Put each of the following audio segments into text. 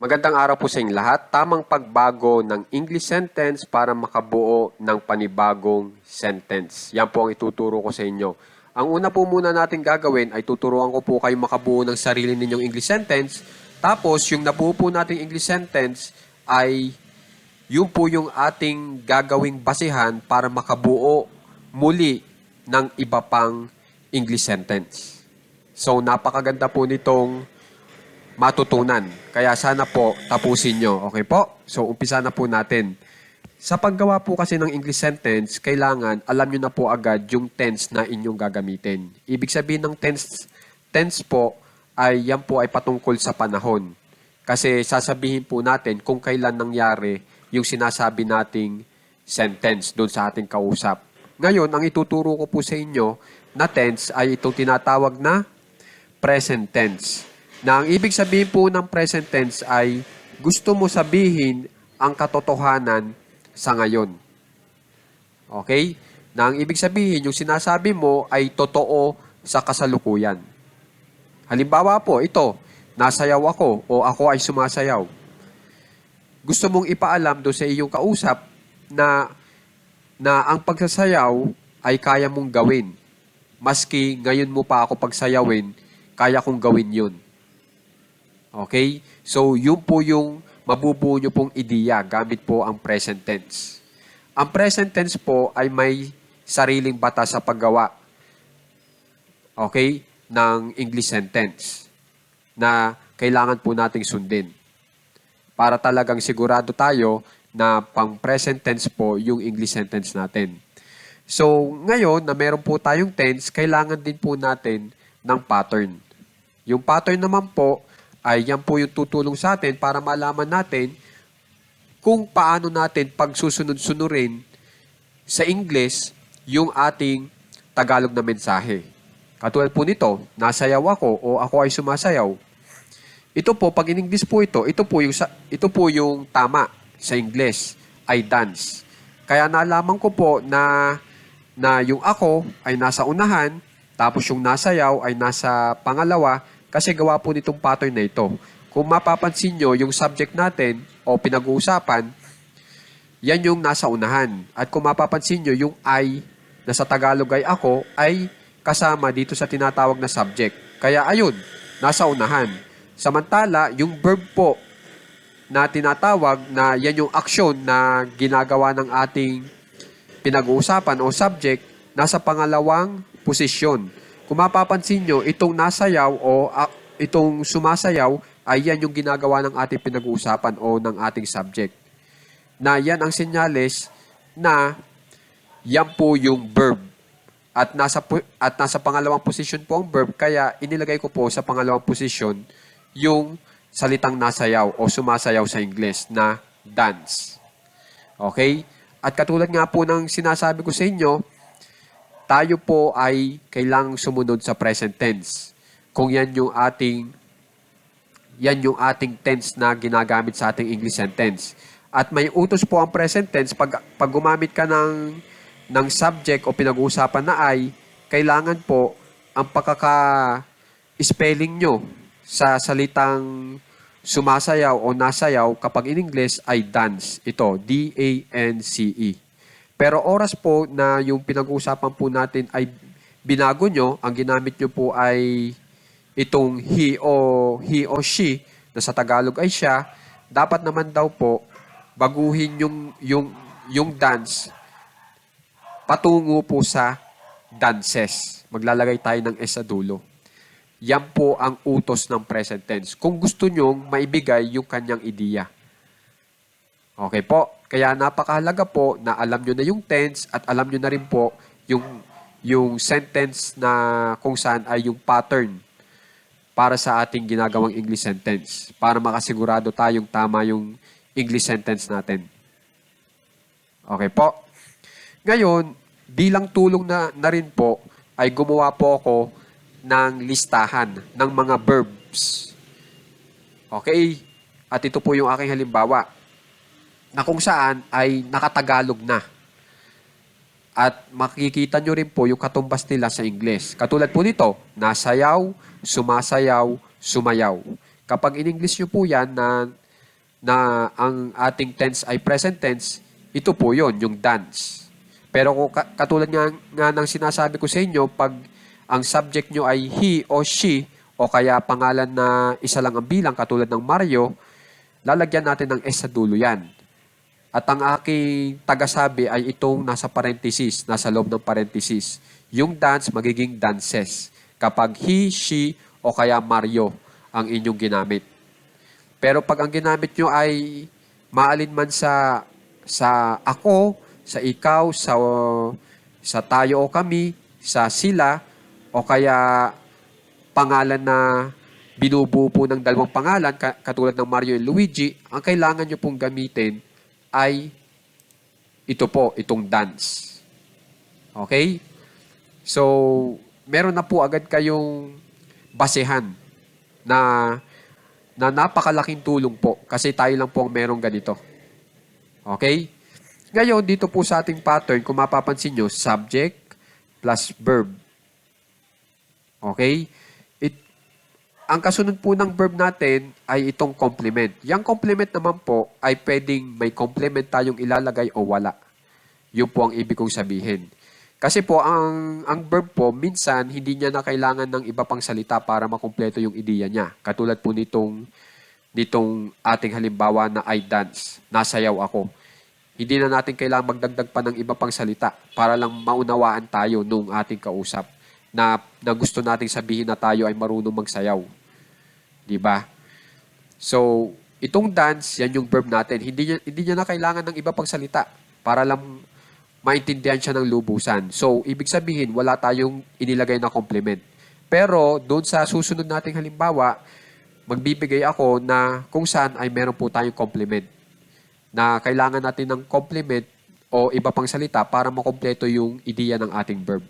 Magandang araw po sa inyong lahat. Tamang pagbago ng English sentence para makabuo ng panibagong sentence. Yan po ang ituturo ko sa inyo. Ang una po muna natin gagawin ay tuturuan ko po kayo makabuo ng sarili ninyong English sentence. Tapos, yung nabuo po nating English sentence ay yun po yung ating gagawing basihan para makabuo muli ng iba pang English sentence. So, napakaganda po nitong matutunan. Kaya sana po tapusin nyo. Okay po? So, umpisa na po natin. Sa paggawa po kasi ng English sentence, kailangan alam nyo na po agad yung tense na inyong gagamitin. Ibig sabihin ng tense, tense po ay yan po ay patungkol sa panahon. Kasi sasabihin po natin kung kailan nangyari yung sinasabi nating sentence doon sa ating kausap. Ngayon, ang ituturo ko po sa inyo na tense ay itong tinatawag na present tense. Na ang ibig sabihin po ng present tense ay gusto mo sabihin ang katotohanan sa ngayon. Okay? Na ang ibig sabihin, yung sinasabi mo ay totoo sa kasalukuyan. Halimbawa po, ito, nasayaw ako o ako ay sumasayaw. Gusto mong ipaalam do sa iyong kausap na na ang pagsasayaw ay kaya mong gawin. Maski ngayon mo pa ako pagsayawin, kaya kong gawin yun. Okay? So, yun po yung mabubuo nyo pong ideya gamit po ang present tense. Ang present tense po ay may sariling batas sa paggawa. Okay? Ng English sentence na kailangan po nating sundin. Para talagang sigurado tayo na pang present tense po yung English sentence natin. So, ngayon na meron po tayong tense, kailangan din po natin ng pattern. Yung pattern naman po ay yan po yung tutulong sa atin para malaman natin kung paano natin pagsusunod-sunurin sa English yung ating Tagalog na mensahe. Katulad po nito, nasayaw ako o ako ay sumasayaw. Ito po, pag in English po ito, ito po yung, ito po yung tama sa English, ay dance. Kaya nalaman ko po na, na yung ako ay nasa unahan, tapos yung nasayaw ay nasa pangalawa, kasi gawa po nitong pattern na ito. Kung mapapansin nyo, yung subject natin o pinag-uusapan, yan yung nasa unahan. At kung mapapansin nyo, yung I na sa Tagalog ay ako ay kasama dito sa tinatawag na subject. Kaya ayun, nasa unahan. Samantala, yung verb po na tinatawag na yan yung aksyon na ginagawa ng ating pinag-uusapan o subject, nasa pangalawang posisyon. Kung mapapansin nyo, itong nasayaw o ah, itong sumasayaw ay yan yung ginagawa ng ating pinag-uusapan o ng ating subject. Na yan ang senyales na yan po yung verb. At nasa, at nasa pangalawang posisyon po ang verb, kaya inilagay ko po sa pangalawang posisyon yung salitang nasayaw o sumasayaw sa Ingles na dance. Okay? At katulad nga po ng sinasabi ko sa inyo, tayo po ay kailangang sumunod sa present tense. Kung yan yung ating yan yung ating tense na ginagamit sa ating English sentence. At may utos po ang present tense pag, pag gumamit ka ng, ng subject o pinag-uusapan na ay, kailangan po ang pagkaka-spelling nyo sa salitang sumasayaw o nasayaw kapag in English ay dance. Ito, D-A-N-C-E. Pero oras po na yung pinag-uusapan po natin ay binago nyo, ang ginamit nyo po ay itong he o he o she na sa Tagalog ay siya, dapat naman daw po baguhin yung yung yung dance patungo po sa dances. Maglalagay tayo ng S sa dulo. Yan po ang utos ng present tense. Kung gusto nyong maibigay yung kanyang ideya. Okay po. Kaya napakahalaga po na alam nyo na yung tense at alam nyo na rin po yung, yung sentence na kung saan ay yung pattern para sa ating ginagawang English sentence. Para makasigurado tayong tama yung English sentence natin. Okay po. Ngayon, bilang tulong na, na rin po, ay gumawa po ako ng listahan ng mga verbs. Okay? At ito po yung aking halimbawa na kung saan ay nakatagalog na. At makikita nyo rin po yung katumbas nila sa Ingles. Katulad po nito, nasayaw, sumasayaw, sumayaw. Kapag in English nyo po yan na na ang ating tense ay present tense, ito po yon yung dance. Pero kung ka- katulad nga, nga ng sinasabi ko sa inyo, pag ang subject nyo ay he o she, o kaya pangalan na isa lang ang bilang, katulad ng Mario, lalagyan natin ng S sa dulo yan. At ang aking tagasabi ay itong nasa parenthesis, nasa loob ng parenthesis. Yung dance magiging dances kapag he, she, o kaya Mario ang inyong ginamit. Pero pag ang ginamit nyo ay maalin man sa sa ako, sa ikaw, sa sa tayo o kami, sa sila, o kaya pangalan na binubuo po ng dalawang pangalan, ka- katulad ng Mario and Luigi, ang kailangan nyo pong gamitin ay ito po, itong dance. Okay? So, meron na po agad kayong basehan na na napakalaking tulong po kasi tayo lang po ang merong ganito. Okay? Ngayon, dito po sa ating pattern, kung mapapansin nyo, subject plus verb. Okay? Ang kasunod po ng verb natin ay itong complement. Yang complement naman po ay pwedeng may complement tayong ilalagay o wala. Yun po ang ibig kong sabihin. Kasi po, ang, ang verb po, minsan, hindi niya na kailangan ng iba pang salita para makumpleto yung ideya niya. Katulad po nitong, nitong ating halimbawa na I dance, nasayaw ako. Hindi na natin kailangan magdagdag pa ng iba pang salita para lang maunawaan tayo nung ating kausap na, na gusto nating sabihin na tayo ay marunong magsayaw. Di ba? So, itong dance, yan yung verb natin. Hindi niya, hindi niya na kailangan ng iba pang salita para lang maintindihan siya ng lubusan. So, ibig sabihin, wala tayong inilagay na complement. Pero, doon sa susunod nating halimbawa, magbibigay ako na kung saan ay meron po tayong complement. Na kailangan natin ng complement o iba pang salita para makompleto yung ideya ng ating verb.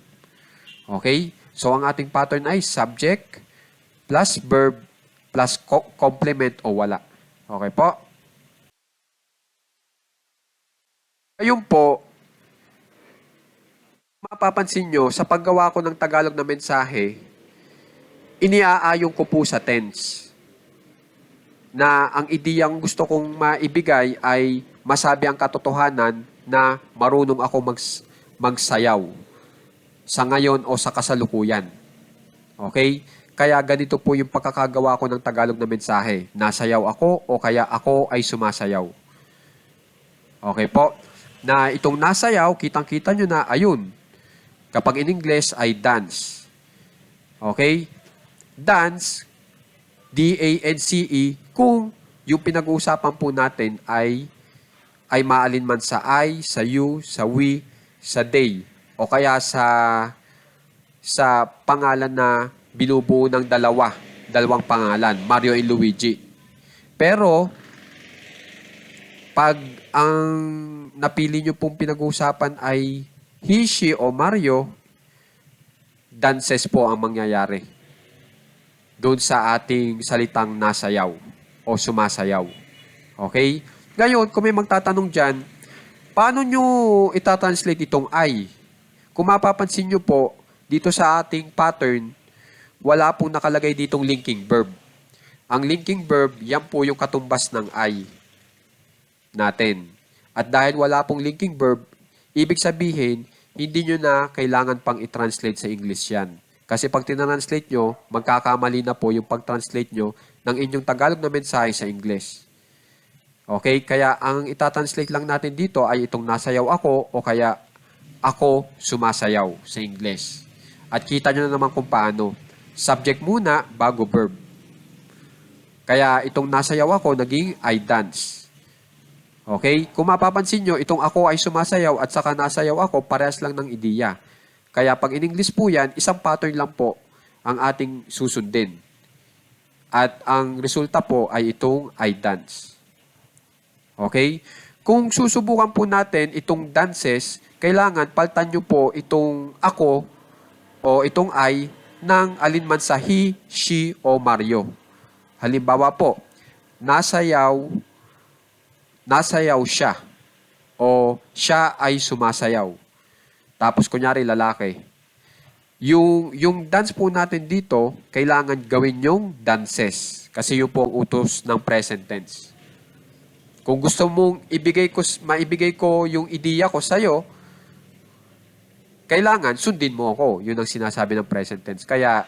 Okay? So, ang ating pattern ay subject plus verb plus co- complement o wala. Okay po? Ayun po, mapapansin nyo, sa paggawa ko ng Tagalog na mensahe, iniaayong ko po sa tense na ang ideyang gusto kong maibigay ay masabi ang katotohanan na marunong ako mags- magsayaw sa ngayon o sa kasalukuyan. Okay? Kaya ganito po yung pagkakagawa ko ng Tagalog na mensahe. Nasayaw ako o kaya ako ay sumasayaw. Okay po? Na itong nasayaw, kitang-kita nyo na, ayun. Kapag in English ay dance. Okay? Dance, D-A-N-C-E, kung yung pinag-uusapan po natin ay ay maalin man sa I, sa you, sa we, sa they, o kaya sa sa pangalan na binubuo ng dalawa, dalawang pangalan, Mario and Luigi. Pero, pag ang napili nyo pong pinag-uusapan ay he, she, o Mario, dances po ang mangyayari doon sa ating salitang nasayaw o sumasayaw. Okay? Ngayon, kung may magtatanong dyan, paano nyo itatranslate itong I? Kung mapapansin nyo po, dito sa ating pattern, wala pong nakalagay ditong linking verb. Ang linking verb, yan po yung katumbas ng I natin. At dahil wala pong linking verb, ibig sabihin, hindi nyo na kailangan pang i-translate sa English yan. Kasi pag tinranslate nyo, magkakamali na po yung pag-translate nyo ng inyong Tagalog na mensahe sa English. Okay? Kaya ang itatranslate lang natin dito ay itong nasayaw ako o kaya ako sumasayaw sa English. At kita nyo na naman kung paano. Subject muna bago verb. Kaya itong nasayaw ako naging I dance. Okay? Kung mapapansin nyo, itong ako ay sumasayaw at saka nasayaw ako, parehas lang ng ideya. Kaya pag in English po yan, isang pattern lang po ang ating susundin. At ang resulta po ay itong I dance. Okay? Kung susubukan po natin itong dances, kailangan paltan nyo po itong ako o itong I ng alinman sa he, she, o Mario. Halimbawa po, nasayaw, nasayaw siya o siya ay sumasayaw. Tapos kunyari lalaki. Yung, yung dance po natin dito, kailangan gawin yung dances. Kasi yun po ang utos ng present tense. Kung gusto mong ibigay ko, maibigay ko yung ideya ko sa'yo, kailangan sundin mo ako. Yun ang sinasabi ng present tense. Kaya,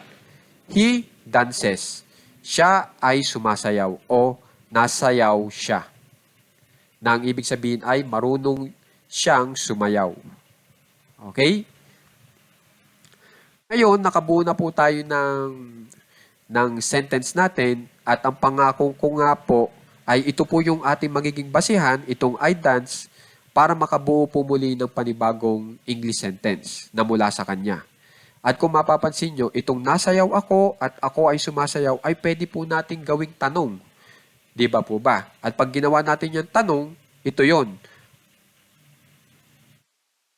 he dances. Siya ay sumasayaw o nasayaw siya. Na ang ibig sabihin ay marunong siyang sumayaw. Okay? Ngayon, nakabuo na po tayo ng, ng sentence natin at ang pangako ko nga po ay ito po yung ating magiging basihan, itong I dance, para makabuo po muli ng panibagong English sentence na mula sa kanya. At kung mapapansin nyo, itong nasayaw ako at ako ay sumasayaw ay pwede po nating gawing tanong. Di ba po ba? At pag ginawa natin yung tanong, ito yon.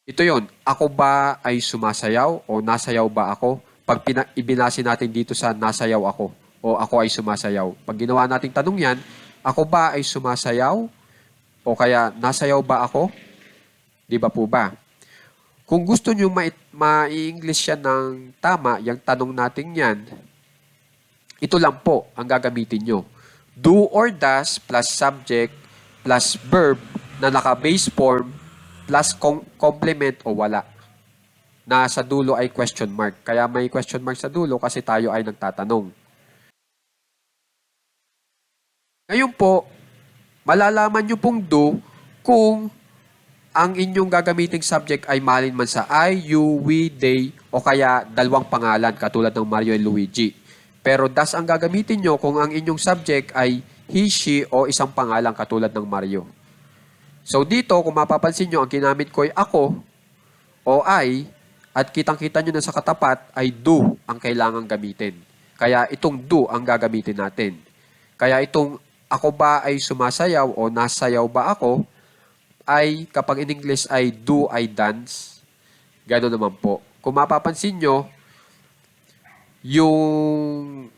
Ito yon. Ako ba ay sumasayaw o nasayaw ba ako? Pag pina- ibinasi natin dito sa nasayaw ako o ako ay sumasayaw. Pag ginawa nating tanong yan, ako ba ay sumasayaw o kaya nasayaw ba ako? Di ba po ba? Kung gusto nyo ma- ma-English yan ng tama, yung tanong natin yan, ito lang po ang gagamitin nyo. Do or does plus subject plus verb na naka-base form plus com- complement o wala. Na sa dulo ay question mark. Kaya may question mark sa dulo kasi tayo ay nagtatanong. Ngayon po, malalaman nyo pong do kung ang inyong gagamiting subject ay malin man sa I, you, we, they, o kaya dalawang pangalan katulad ng Mario and Luigi. Pero das ang gagamitin nyo kung ang inyong subject ay he, she, o isang pangalan katulad ng Mario. So dito, kung mapapansin nyo, ang ginamit ko ay ako o I, at kitang-kita nyo na sa katapat ay do ang kailangang gamitin. Kaya itong do ang gagamitin natin. Kaya itong ako ba ay sumasayaw o nasayaw ba ako, ay kapag in English ay do I dance, gano'n naman po. Kung mapapansin nyo, yung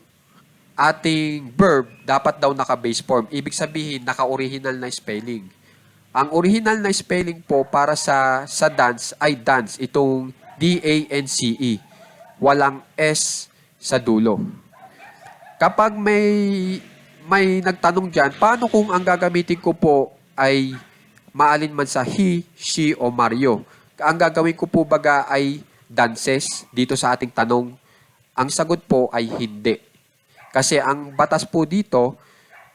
ating verb dapat daw naka-base form. Ibig sabihin, naka-original na spelling. Ang original na spelling po para sa sa dance ay dance, itong D-A-N-C-E. Walang S sa dulo. Kapag may may nagtanong dyan, paano kung ang gagamitin ko po ay maalin man sa he, she, o Mario? Ang gagawin ko po baga ay dances dito sa ating tanong. Ang sagot po ay hindi. Kasi ang batas po dito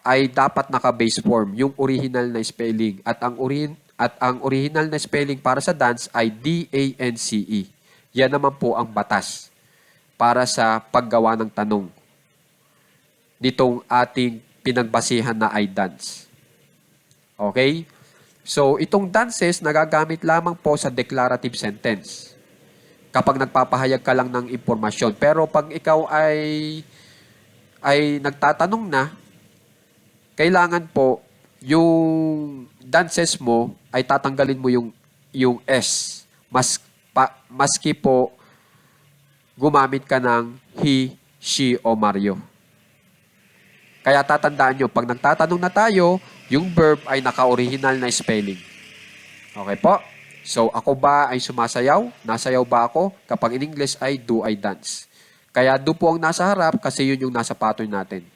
ay dapat naka-base form, yung original na spelling. At ang, orin, at ang original na spelling para sa dance ay D-A-N-C-E. Yan naman po ang batas para sa paggawa ng tanong nitong ating pinagbasihan na I dance. Okay? So, itong dances nagagamit lamang po sa declarative sentence. Kapag nagpapahayag ka lang ng impormasyon. Pero pag ikaw ay ay nagtatanong na, kailangan po yung dances mo ay tatanggalin mo yung yung S. Mas pa, maski po gumamit ka ng he, she o Mario. Kaya tatandaan nyo, pag nagtatanong na tayo, yung verb ay naka-original na spelling. Okay po? So, ako ba ay sumasayaw? Nasayaw ba ako? Kapag in English ay do I dance. Kaya do po ang nasa harap kasi yun yung nasa pattern natin.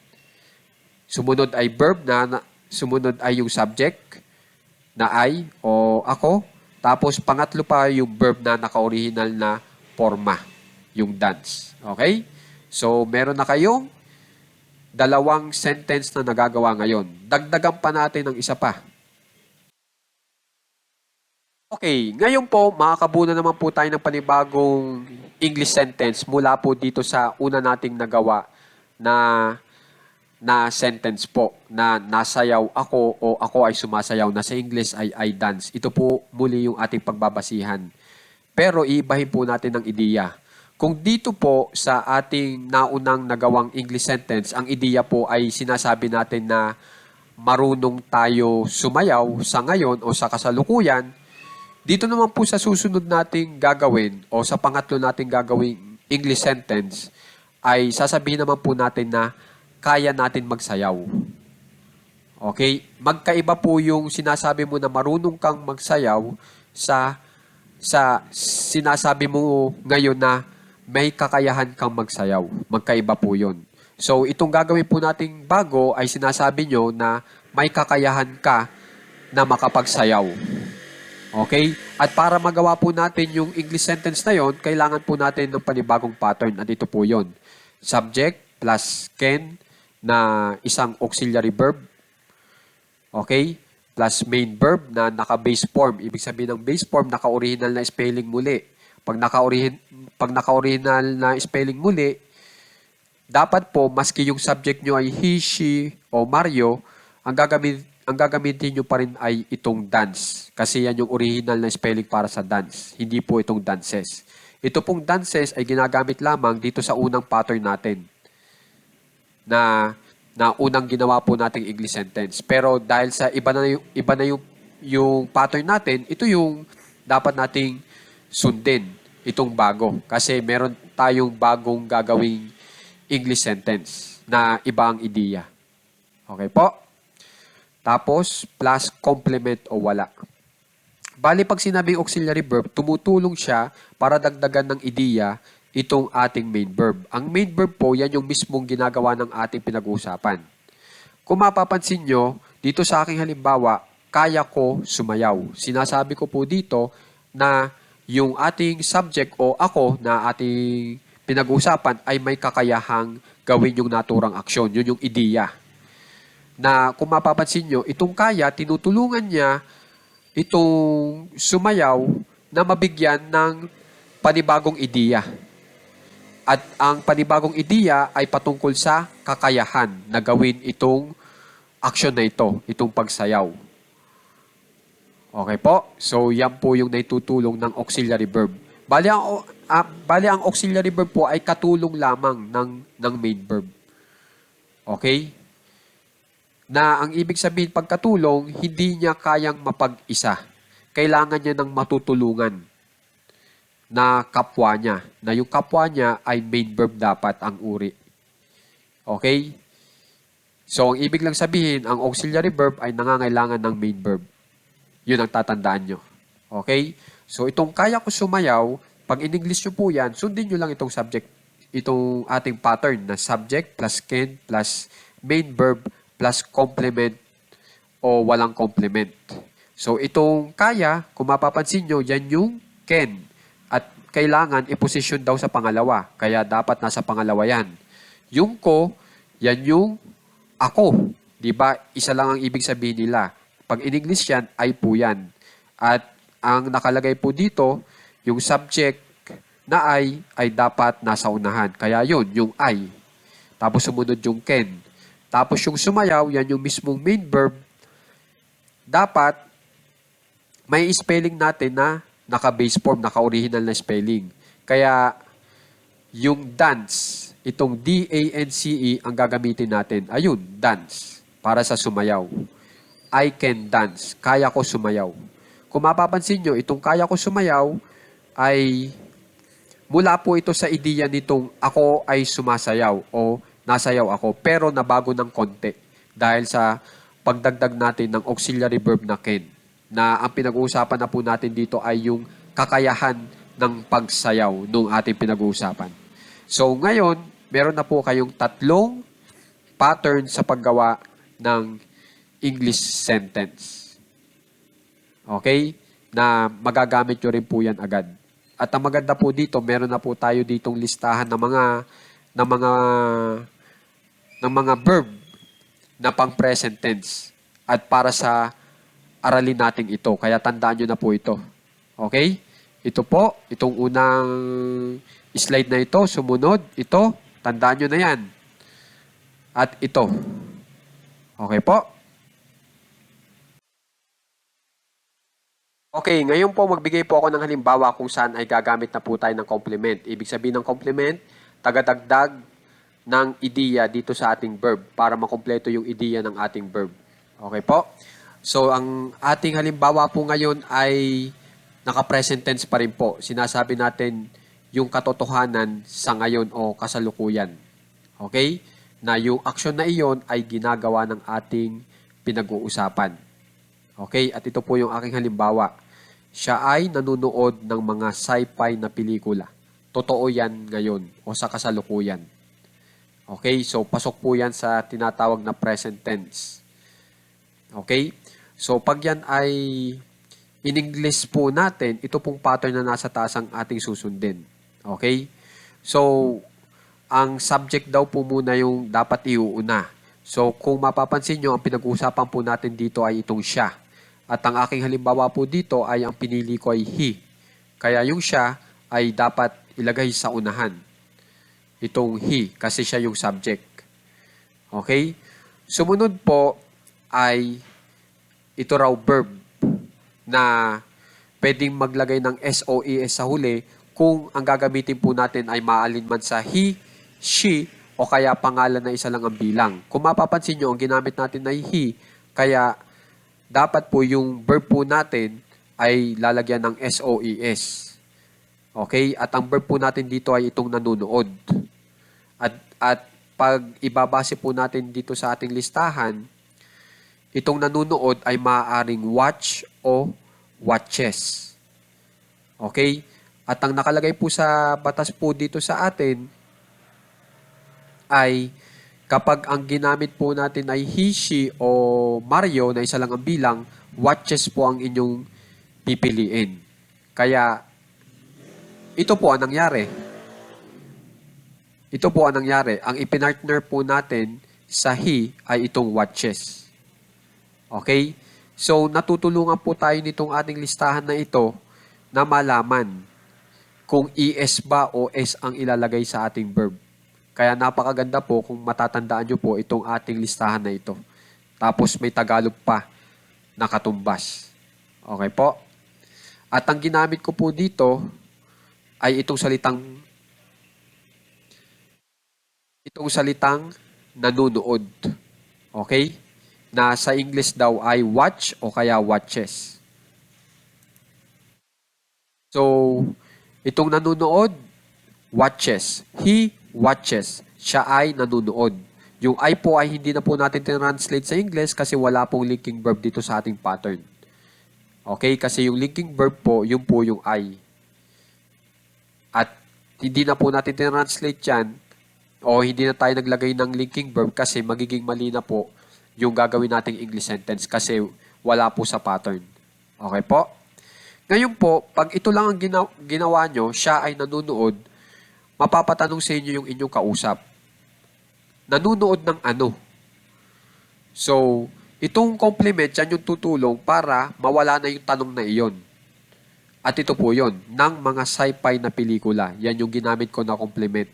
Sumunod ay verb na, na sumunod ay yung subject na I o ako. Tapos pangatlo pa yung verb na naka-original na forma, yung dance. Okay? So, meron na kayong dalawang sentence na nagagawa ngayon. Dagdagan pa natin ng isa pa. Okay, ngayon po, makakabuo na naman po tayo ng panibagong English sentence mula po dito sa una nating nagawa na na sentence po na nasayaw ako o ako ay sumasayaw na sa English ay I dance. Ito po muli yung ating pagbabasihan. Pero iibahin po natin ng ideya. Kung dito po sa ating naunang nagawang English sentence, ang ideya po ay sinasabi natin na marunong tayo sumayaw sa ngayon o sa kasalukuyan, dito naman po sa susunod nating gagawin o sa pangatlo nating gagawing English sentence, ay sasabihin naman po natin na kaya natin magsayaw. Okay? Magkaiba po yung sinasabi mo na marunong kang magsayaw sa sa sinasabi mo ngayon na may kakayahan kang magsayaw. Magkaiba po yun. So, itong gagawin po nating bago ay sinasabi nyo na may kakayahan ka na makapagsayaw. Okay? At para magawa po natin yung English sentence na yon, kailangan po natin ng panibagong pattern. At ito po yon. Subject plus can na isang auxiliary verb. Okay? Plus main verb na naka-base form. Ibig sabihin ng base form, naka-original na spelling muli. Pag naka-original, pag naka-original na spelling muli, dapat po, maski yung subject nyo ay he, she, o Mario, ang gagamit ang gagamitin nyo pa rin ay itong dance. Kasi yan yung original na spelling para sa dance. Hindi po itong dances. Ito pong dances ay ginagamit lamang dito sa unang pattern natin. Na na unang ginawa po nating English sentence. Pero dahil sa iba na yung, iba na yung, yung pattern natin, ito yung dapat nating sundin itong bago. Kasi meron tayong bagong gagawing English sentence na iba ang ideya. Okay po? Tapos, plus complement o wala. Bali, pag sinabing auxiliary verb, tumutulong siya para dagdagan ng ideya itong ating main verb. Ang main verb po, yan yung mismong ginagawa ng ating pinag-uusapan. Kung mapapansin nyo, dito sa aking halimbawa, kaya ko sumayaw. Sinasabi ko po dito na yung ating subject o ako na ating pinag-uusapan ay may kakayahang gawin yung naturang aksyon. Yun yung ideya na kung mapapansin nyo, itong kaya, tinutulungan niya itong sumayaw na mabigyan ng panibagong ideya. At ang panibagong ideya ay patungkol sa kakayahan na gawin itong aksyon na ito, itong pagsayaw. Okay po? So, yan po yung naitutulong ng auxiliary verb. Bali ang, uh, bali ang auxiliary verb po ay katulong lamang ng, ng main verb. Okay? na ang ibig sabihin pagkatulong, hindi niya kayang mapag-isa. Kailangan niya ng matutulungan na kapwa niya. Na yung kapwa niya ay main verb dapat ang uri. Okay? So, ang ibig lang sabihin, ang auxiliary verb ay nangangailangan ng main verb. Yun ang tatandaan nyo. Okay? So, itong kaya ko sumayaw, pag in-English nyo po yan, sundin nyo lang itong subject, itong ating pattern na subject plus can plus main verb plus complement o walang complement. So itong kaya, kung mapapansin nyo, yan yung can. At kailangan i-position daw sa pangalawa. Kaya dapat nasa pangalawa yan. Yung ko, yan yung ako. Di ba? Isa lang ang ibig sabihin nila. Pag in English yan, ay po yan. At ang nakalagay po dito, yung subject na ay, ay dapat nasa unahan. Kaya yun, yung I. Tapos sumunod yung can. Tapos yung sumayaw, yan yung mismong main verb. Dapat, may spelling natin na naka-base form, naka-original na spelling. Kaya, yung dance, itong D-A-N-C-E ang gagamitin natin. Ayun, dance. Para sa sumayaw. I can dance. Kaya ko sumayaw. Kung mapapansin nyo, itong kaya ko sumayaw ay mula po ito sa ideya nitong ako ay sumasayaw o nasayaw ako pero nabago ng konti dahil sa pagdagdag natin ng auxiliary verb na can na ang pinag-uusapan na po natin dito ay yung kakayahan ng pagsayaw nung ating pinag-uusapan. So ngayon, meron na po kayong tatlong pattern sa paggawa ng English sentence. Okay? Na magagamit nyo rin po yan agad. At ang maganda po dito, meron na po tayo ditong listahan ng mga ng mga ng mga verb na pang present tense at para sa aralin natin ito. Kaya tandaan nyo na po ito. Okay? Ito po, itong unang slide na ito, sumunod, ito, tandaan nyo na yan. At ito. Okay po? Okay, ngayon po magbigay po ako ng halimbawa kung saan ay gagamit na po tayo ng complement. Ibig sabihin ng complement, tagadagdag ng ideya dito sa ating verb para makumpleto yung ideya ng ating verb. Okay po? So, ang ating halimbawa po ngayon ay naka-present tense pa rin po. Sinasabi natin yung katotohanan sa ngayon o kasalukuyan. Okay? Na yung aksyon na iyon ay ginagawa ng ating pinag-uusapan. Okay? At ito po yung aking halimbawa. Siya ay nanonood ng mga sci-fi na pelikula. Totoo yan ngayon o sa kasalukuyan. Okay, so pasok po yan sa tinatawag na present tense. Okay? So, pag yan ay in English po natin, ito pong pattern na nasa taas ang ating susundin. Okay? So, ang subject daw po muna yung dapat iuuna. So, kung mapapansin nyo, ang pinag-uusapan po natin dito ay itong siya. At ang aking halimbawa po dito ay ang pinili ko ay he. Kaya yung siya ay dapat ilagay sa unahan. Itong he, kasi siya yung subject. Okay? Sumunod po ay ito raw verb na pwedeng maglagay ng SOES sa huli kung ang gagamitin po natin ay maalinman sa he, she, o kaya pangalan na isa lang ang bilang. Kung mapapansin nyo, ang ginamit natin ay he, kaya dapat po yung verb po natin ay lalagyan ng SOES. Okay? At ang verb po natin dito ay itong nanunood. At, at pag ibabase po natin dito sa ating listahan, itong nanunood ay maaaring watch o watches. Okay? At ang nakalagay po sa batas po dito sa atin ay kapag ang ginamit po natin ay he, she o Mario na isa lang ang bilang, watches po ang inyong pipiliin. Kaya ito po ang nangyari. Ito po ang nangyari. Ang ipinartner po natin sa he ay itong watches. Okay? So, natutulungan po tayo nitong ating listahan na ito na malaman kung ES ba o S ang ilalagay sa ating verb. Kaya napakaganda po kung matatandaan nyo po itong ating listahan na ito. Tapos may Tagalog pa na katumbas. Okay po? At ang ginamit ko po dito ay itong salitang itong salitang nanunood. Okay? Na sa English daw ay watch o kaya watches. So, itong nanunood, watches. He watches. Siya ay nanunood. Yung I po ay hindi na po natin translate sa English kasi wala pong linking verb dito sa ating pattern. Okay? Kasi yung linking verb po, yun po yung I. At hindi na po natin translate yan o hindi na tayo naglagay ng linking verb kasi magiging mali na po yung gagawin nating English sentence kasi wala po sa pattern. Okay po? Ngayon po, pag ito lang ang ginawa, ginawa nyo, siya ay nanunood, mapapatanong sa inyo yung inyong kausap. Nanunood ng ano? So, itong compliment, yan yung tutulong para mawala na yung tanong na iyon. At ito po yon ng mga sci-fi na pelikula. Yan yung ginamit ko na compliment.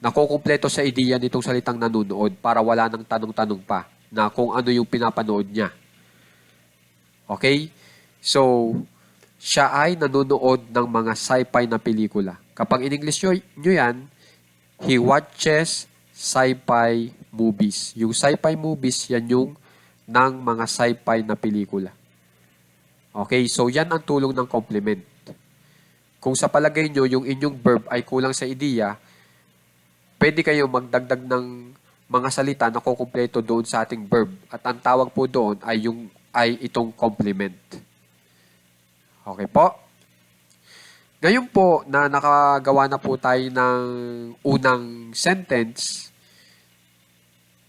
Nakukumpleto sa ideya nitong salitang nanunood para wala nang tanong-tanong pa na kung ano yung pinapanood niya. Okay? So, siya ay nanonood ng mga sci-fi na pelikula. Kapag in English nyo, yan, he watches sci-fi movies. Yung sci-fi movies, yan yung ng mga sci-fi na pelikula. Okay, so yan ang tulong ng complement. Kung sa palagay nyo, yung inyong verb ay kulang sa ideya, pwede kayo magdagdag ng mga salita na kukumpleto doon sa ating verb. At ang tawag po doon ay yung ay itong complement. Okay po? Ngayon po na nakagawa na po tayo ng unang sentence,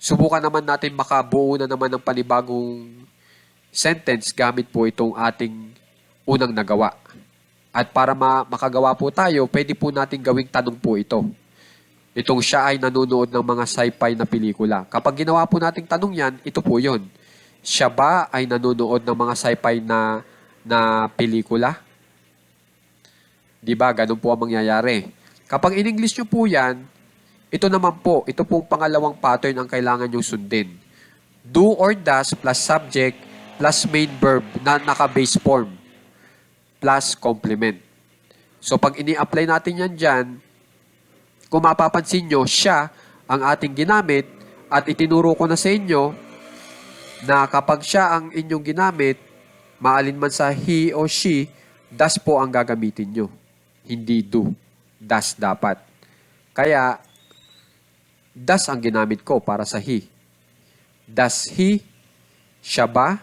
subukan naman natin makabuo na naman ng panibagong sentence gamit po itong ating unang nagawa. At para ma- makagawa po tayo, pwede po natin gawing tanong po ito. Itong siya ay nanonood ng mga sci-fi na pelikula. Kapag ginawa po nating tanong yan, ito po yon. Siya ba ay nanonood ng mga sci-fi na, na pelikula? Di ba? Ganun po ang mangyayari. Kapag in English nyo po yan, ito naman po, ito pong pangalawang pattern ang kailangan nyo sundin. Do or does plus subject plus main verb na naka-base form plus complement. So pag ini-apply natin yan dyan, kung mapapansin nyo, siya ang ating ginamit at itinuro ko na sa inyo na kapag siya ang inyong ginamit, maalin man sa he o she, das po ang gagamitin nyo. Hindi do. Das dapat. Kaya, das ang ginamit ko para sa he. Does he? Siya ba?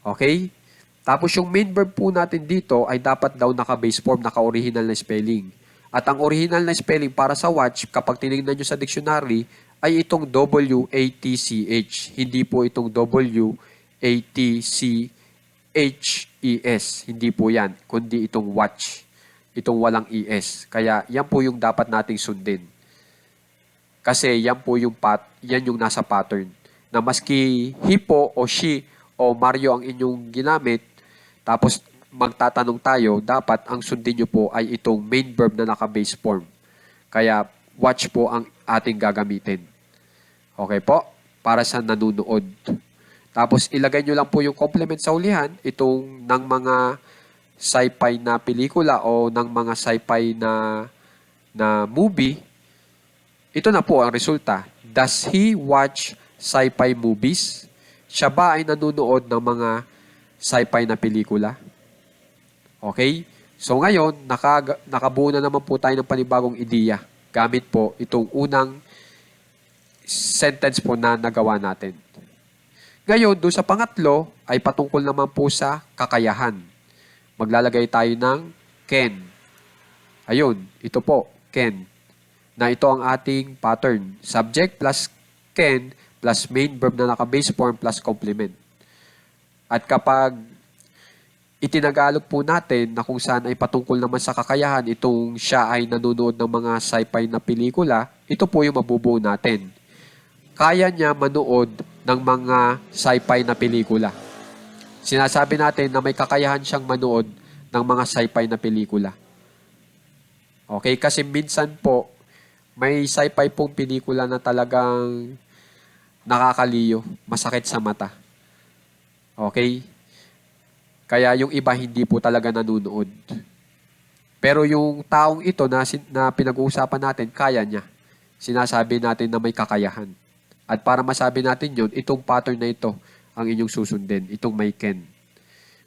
Okay? Tapos yung main verb po natin dito ay dapat daw naka-base form, naka-original na spelling. At ang original na spelling para sa watch, kapag tinignan nyo sa dictionary, ay itong W-A-T-C-H. Hindi po itong W-A-T-C-H. W-A-T-C-H-E-S. Hindi po yan, kundi itong watch. Itong walang ES. Kaya yan po yung dapat nating sundin. Kasi yan po yung pat, yan yung nasa pattern. Na maski he po o she o Mario ang inyong ginamit, tapos magtatanong tayo, dapat ang sundin nyo po ay itong main verb na naka-base form. Kaya watch po ang ating gagamitin. Okay po? Para sa nanunood. Tapos ilagay nyo lang po yung complement sa ulihan, itong ng mga sci-fi na pelikula o ng mga sci-fi na na movie, ito na po ang resulta. Does he watch sci-fi movies? Siya ba ay nanonood ng mga sci-fi na pelikula? Okay? So ngayon, naka, nakabuo na naman po tayo ng panibagong ideya gamit po itong unang sentence po na nagawa natin. Ngayon, doon sa pangatlo ay patungkol naman po sa kakayahan. Maglalagay tayo ng can. Ayun, ito po, can. Na ito ang ating pattern. Subject plus can plus main verb na naka-base form plus complement. At kapag itinagalog po natin na kung saan ay patungkol naman sa kakayahan itong siya ay nanonood ng mga sci-fi na pelikula, ito po yung mabubuo natin. Kaya niya manood ng mga sci-fi na pelikula. Sinasabi natin na may kakayahan siyang manood ng mga sci-fi na pelikula. Okay, kasi minsan po, may sci-fi pong pelikula na talagang nakakaliyo, masakit sa mata. Okay? Kaya yung iba hindi po talaga nanunood. Pero yung taong ito na, na pinag-uusapan natin, kaya niya. Sinasabi natin na may kakayahan. At para masabi natin yun, itong pattern na ito ang inyong susundin, itong may can.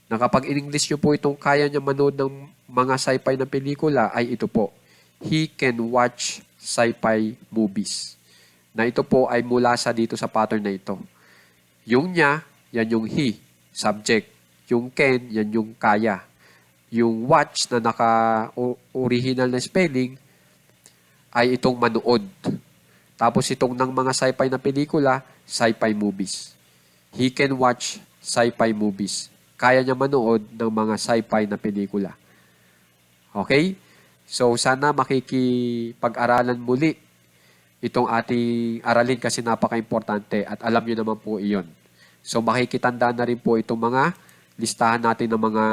Na kapag in-English nyo po itong kaya niya manood ng mga sci-fi na pelikula, ay ito po. He can watch sci-fi movies. Na ito po ay mula sa dito sa pattern na ito. Yung niya, yan yung he, subject. Yung can, yan yung kaya. Yung watch na naka-original na spelling ay itong manood. Tapos itong ng mga sci-fi na pelikula, sci-fi movies. He can watch sci-fi movies. Kaya niya manood ng mga sci-fi na pelikula. Okay? So sana makikipag-aralan muli itong ating aralin kasi napaka-importante at alam niyo naman po iyon. So makikitanda na rin po itong mga listahan natin ng mga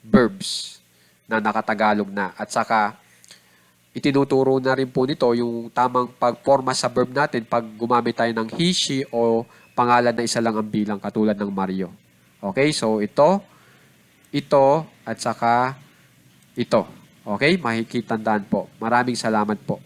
verbs na nakatagalog na. At saka itinuturo na rin po nito yung tamang pagporma sa verb natin pag gumamit tayo ng he, she o pangalan na isa lang ang bilang katulad ng Mario. Okay, so ito, ito, at saka ito. Okay, makikitandaan po. Maraming salamat po.